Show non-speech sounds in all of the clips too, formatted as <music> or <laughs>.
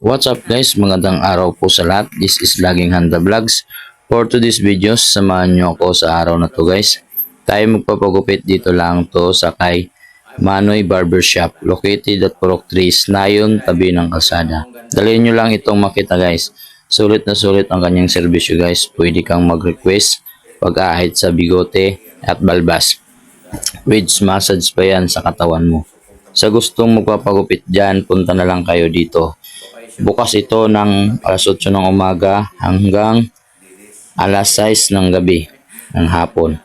What's up guys? Magandang araw po sa lahat. This is Laging Handa Vlogs. For today's videos, samahan nyo ako sa araw na to guys. Tayo magpapagupit dito lang to sa kay Manoy Barbershop located at Purok 3, Nayon, tabi ng kalsada. Dalhin nyo lang itong makita guys. Sulit na sulit ang kanyang serbisyo guys. Pwede kang mag-request pag-ahit sa bigote at balbas. With massage pa yan sa katawan mo. Sa gustong magpapagupit dyan, punta na lang kayo dito. Bukas ito ng alas 8 ng umaga hanggang alas 6 ng gabi ng hapon.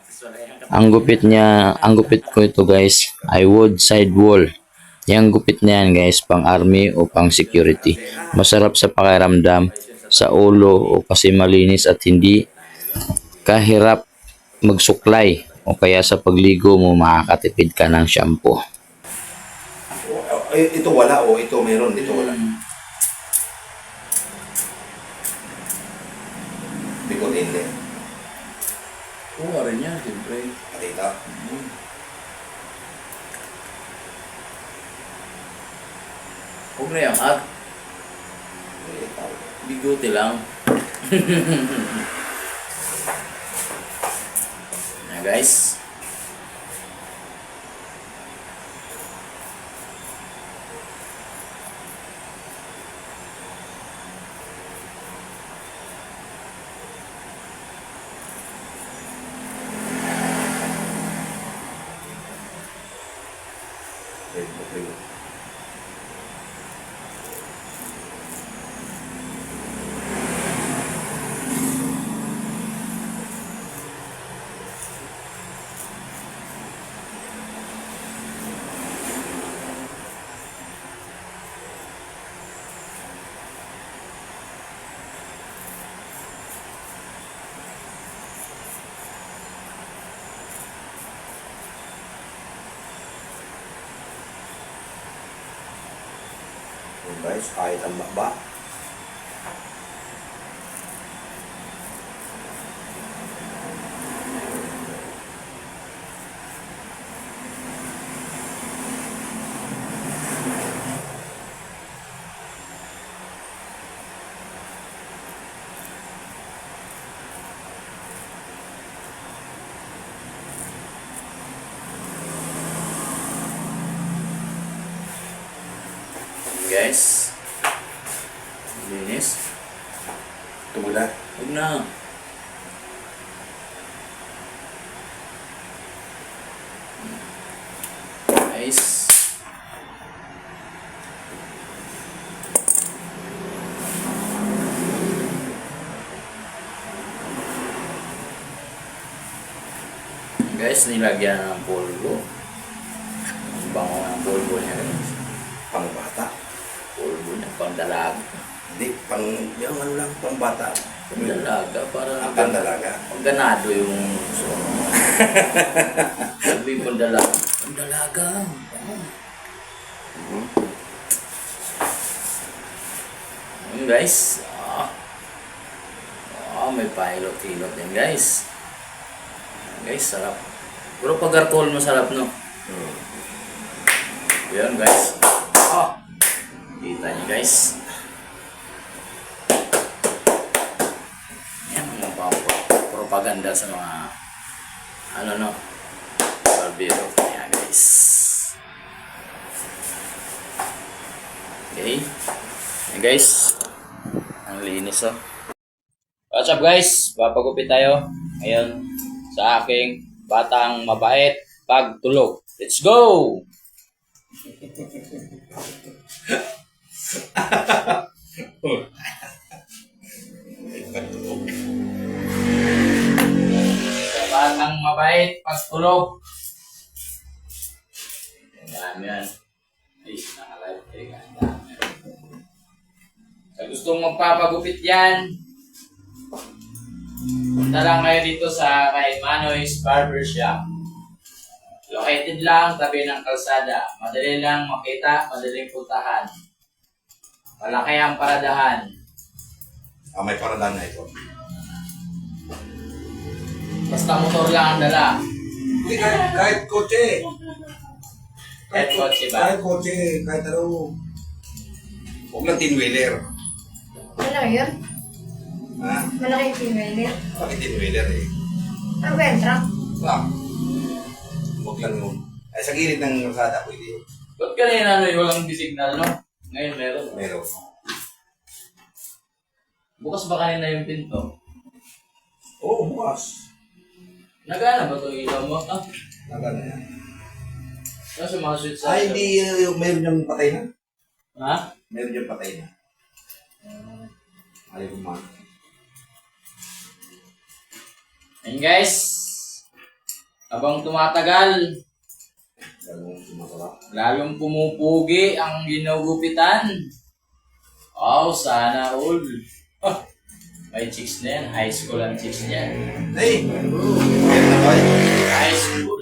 Ang gupit niya, ang gupit ko ito guys ay wood side wall. Yang gupit na yan guys pang army o pang security. Masarap sa pakiramdam sa ulo o kasi malinis at hindi kahirap magsuklay o kaya sa pagligo mo makakatipid ka ng shampoo. Ito wala o ito meron, ito wala. Bikot hindi. Oo, rin yan, siyempre. Katita. Huwag na yung at. Biguti lang. <laughs> na guys. Guys, kahit ang baba. Guys. Linis. Tumula. Huwag na. Guys. Guys, nilagyan ng polvo. Ang bango ng polvo niya guys. Pang bata. Polvo niya, pang Hindi, pang, yung ano lang, pang bata. Pang dalaga, para Ang pang dalaga. Pag ganado yung suno. <laughs> Sabi pang dalaga. Pang dalaga. Oh. Yun guys. Ah. Ah, may pilot-hilot din guys. Guys, sarap. Pero pag alcohol masarap no. Hmm. Yun guys. Ah. Kita niyo guys. Yan mga papa- propaganda sa mga ano no. Barbero. Yan guys. Okay. Yan guys. Ang linis oh. What's up guys? Papagupit tayo ngayon sa aking batang mabait pagtulog. Let's go! <laughs> magpapagupit yan, punta lang kayo dito sa kay Manoy's Barbershop. Located lang tabi ng kalsada. Madali lang makita, madaling puntahan. Malaki ang paradahan. Ah, may paralan na ito. Basta motor lang ang dala. Hindi, kahit, kahit kotse. Kahit kotse ba? Kahit kotse, kahit ano. Huwag lang tin-wheeler. Malaki yun? Ha? Malaki yung female. Bakit tin-wheeler eh? Ano ba yung truck? Wag. Huwag lang yun. Ay, sa gilid ng kalsada, pwede yun. Ba't kanina ano, yung walang signal, no? Ngayon meron. Meron. Bukas ba kanina yung pinto? Oo, bukas. Nagana ba ito ilaw mo? Ah, Naga na yan. ano sa mga switch sa Ay, hindi. Uh, meron yung patay na. Ha? Meron yung patay na. Ko man. Ayun guys. Habang tumatagal, Lalong sumasarap. lalong pumupugi ang ginugupitan. Oh, sana all. Ah, may chicks na yan. High school ang chicks niya. Hey! High school.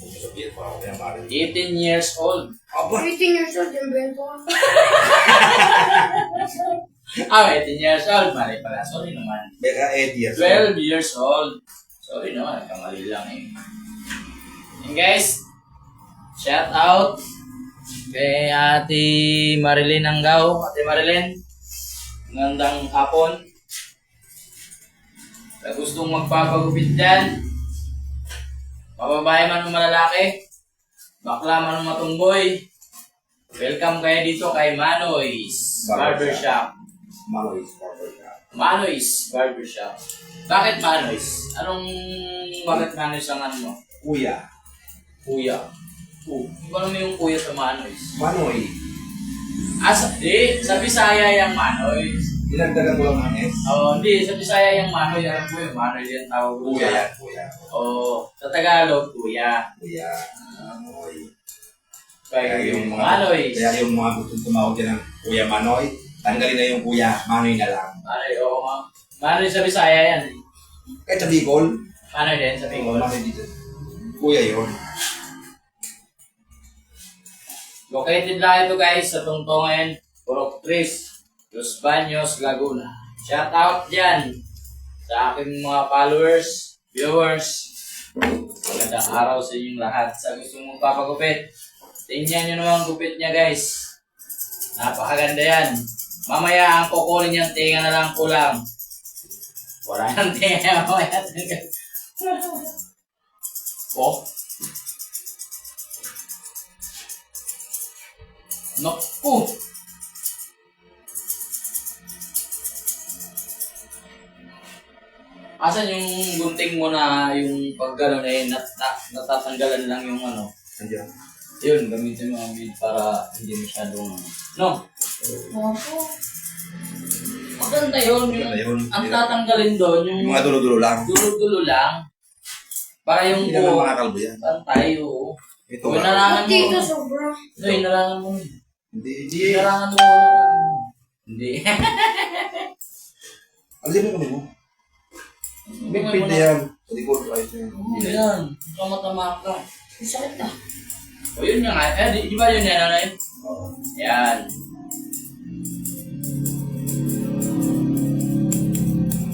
Kung sabihin pa ako kaya pare. 18 years old. Aba! 18 years old yung bento. <laughs> Ah, 18 years old. Mali pala. Sorry naman. Beka 8 years. 12 years old. Sorry naman, kamali lang eh. And guys, shout out kay Ate Marilyn Anggaw. Ate Marilyn, magandang hapon. Sa gustong magpapagupit dyan, mababae man o malalaki, bakla man o matumboy, welcome kayo dito kay Manoy's Barbershop. Maloy Barber Shop. Manoy's Barbershop. Bakit Manoy's? Anong, bakit Manoy's ang ano mo? Kuya. Kuya. Oh, ano mo yung kuya sa Manoy's? Manoy. Ah, sa, di, sa Bisaya yung Manoy's. Dinagdagan ko lang ng S. Oh, hindi, sa Bisaya yung Manoy, alam ko yung Manoy yung tawag. Kuya yan, kuya. Oh, sa Tagalog, kuya. Kuya. Manoy. Kaya Kaya yung mga, Manoy. kaya yung mga gustong tumawag dyan ng Kuya Manoy, tanggalin na yung Kuya, Manoy na lang. Ay, oo nga. Manoy sa Bisaya yan. Kahit sa Bicol, Manoy din sa Bicol. Manoy dito. Kuya yun. Located lang ito guys sa Tungtongan, Purok Tris, Los Baños, Laguna. Shout out dyan sa aking mga followers, viewers. Magandang araw sa inyong lahat. Sa gusto mong papagupit, tingnan nyo naman ang gupit niya guys. Napakaganda yan. Mamaya ang kukunin niyang tinga na lang kulang. Wala nang tinga <laughs> mamaya. oh, Naku! Asan yung gunting mo na yung pag gano'n eh, nat nat natatanggalan lang yung ano? Andiyan. Yun, gamitin mo ang bead para hindi masyadong No? Opo. Maganda yun. Yung, Maganda yun. Ang tatanggalin doon, yung Yung mga dulo-dulo lang. dulo-dulo lang. Para yung Hindi naman buo, mga kalbo yan. pantay, oo. Ito Kung nga. narangan mo, Dito sobra. no, inarangan mo. Hindi, hindi. Inarangan mo. Hindi. <laughs> Alisin mo kami mo. Big pin na yan. Sa likod, ayos na yan. Oo, yan. Tama-tama ka. Ang sakit ah. O yun nga nga. Eh, di, di ba yun yan, nanay? Oo. Yan.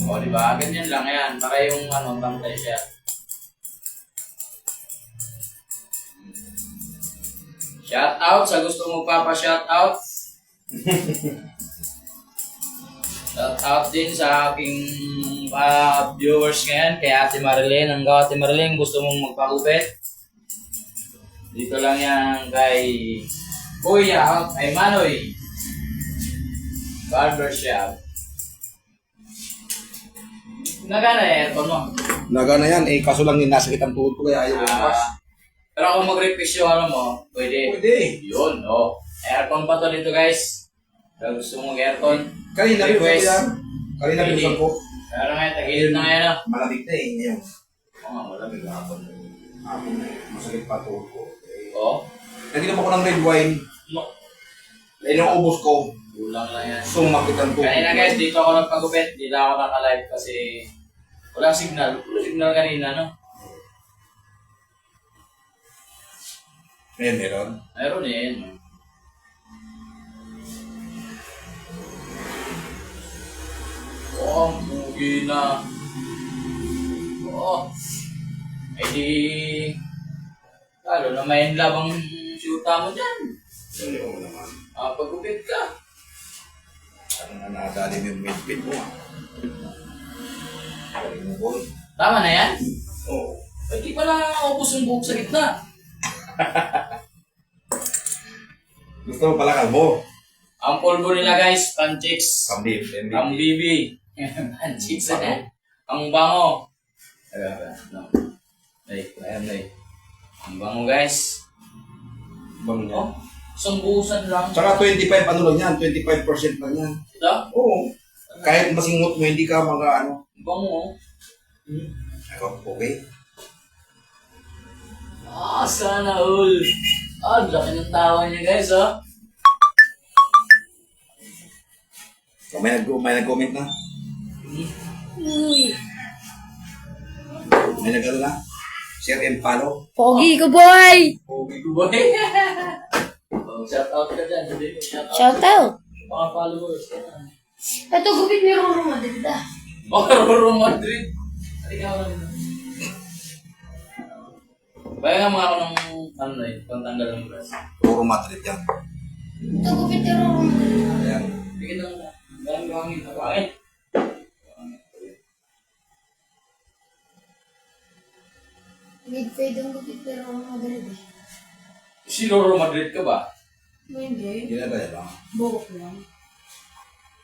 O, di ba? Ganyan lang yan. Para yung ano, bantay siya. Shout out sa gusto mo papa-shout out. shout out <laughs> din sa aking uh, viewers ngayon kay Ate Marilyn. Ang Ate Marilyn, gusto mong magpagupit? Dito lang yan kay Kuya, kay Manoy. Barbershop. Nagana yung aircon mo. Naga na yan. Eh, kaso lang yung nasakit ang tuhod ko kaya ayaw ko bukas. Ah, pero kung mag-request yung ano mo, pwede. Pwede. Yun, oh. Aircon pa to dito guys. Kung gusto mong aircon, Kanina rin Request. yan. Kanina Pwede. rin ko. pero ngayon, tagilid na ngayon, oh. Malamig na eh. Ngayon. Oo nga, malamig na ako. Ako na eh. Masakit pa tuhod ko. Eh, Oo. Naginom ako ng red wine. No. Eh, nung ubos ko, Kulang lang yan. sumakit ang tuhod. Kanina guys, dito ako nagpagupit. Dito ako naka-live kasi walang signal. Walang signal kanina, no? Ngayon, meron. Meron din. Oh, ang pugi na. Oh. Eh di... Lalo na may labang syuta mo dyan. Hindi ko naman. Ah, pag Magupit ka. Ano na nakagalim yung midbit mo ah. Boy. Tama na yan? Oo. Ay, di pala ubos yung buhok sa gitna. Gusto mo pala kalbo. Ang polvo nila guys, Panchix. Kambib. Ang bibi. Panchix eh. Ang bango. No. Ay, ayan na Ang bango guys. Bang niya. Oh, isang buhusan lang. Tsaka 25 ano lang yan, 25% lang yan. Ito? Oo. Kahit masingot mo, hindi ka mga ano. Ang bango oh. Ako, okay. Ah, sana all. Ah, laki ng tawa niya guys oh. So, may, nag may nag-comment na. May nag na. Share and follow. Pogi ko, boy! Pogi ko boy. <laughs> oh, shout out ka dyan. Sabi mo, shout out. Shout out! Mga followers ka na. Ito, gupit ni Roro Madrid ah. Oh, <laughs> Roro Madrid. Ka. Kaya nga mga ako ng ano na yun, pantanggal ng brass. Puro Madrid yan. Ni Roro Madrid. Ayan. Bigyan lang na. Dahil buhangin. Buhangin. Mid-fade ang gupit ni Roro Madrid eh. Si Roro Madrid ka ba? Hindi. Hindi na ba yan? ah? Bukok lang.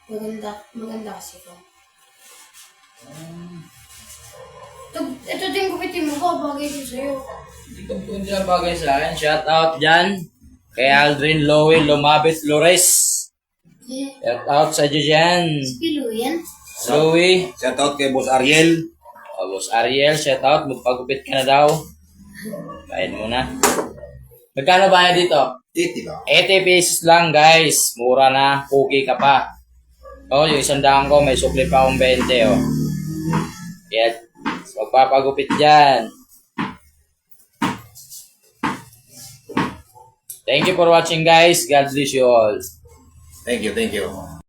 Maganda, maganda kasi ko. Ito, ito din gupitin mo ko, bagay din sa'yo. Hindi ka po hindi lang bagay sa akin. Shout out dyan. Kay Aldrin Lowe Lumabit Flores. Shout out sa iyo dyan. kilo yan. Lowe. Shout out kay Boss Ariel. O, Boss Ariel, shout out. Magpagupit ka na daw. Bayad mo na. Magkano ba dito? 80 lang. 80 pesos lang guys. Mura na. Pugi ka pa. O, yung isang daan ko, may sukli pa akong 20 o. Kaya, magpapagupit dyan. Thank you for watching guys. God bless you all. Thank you, thank you.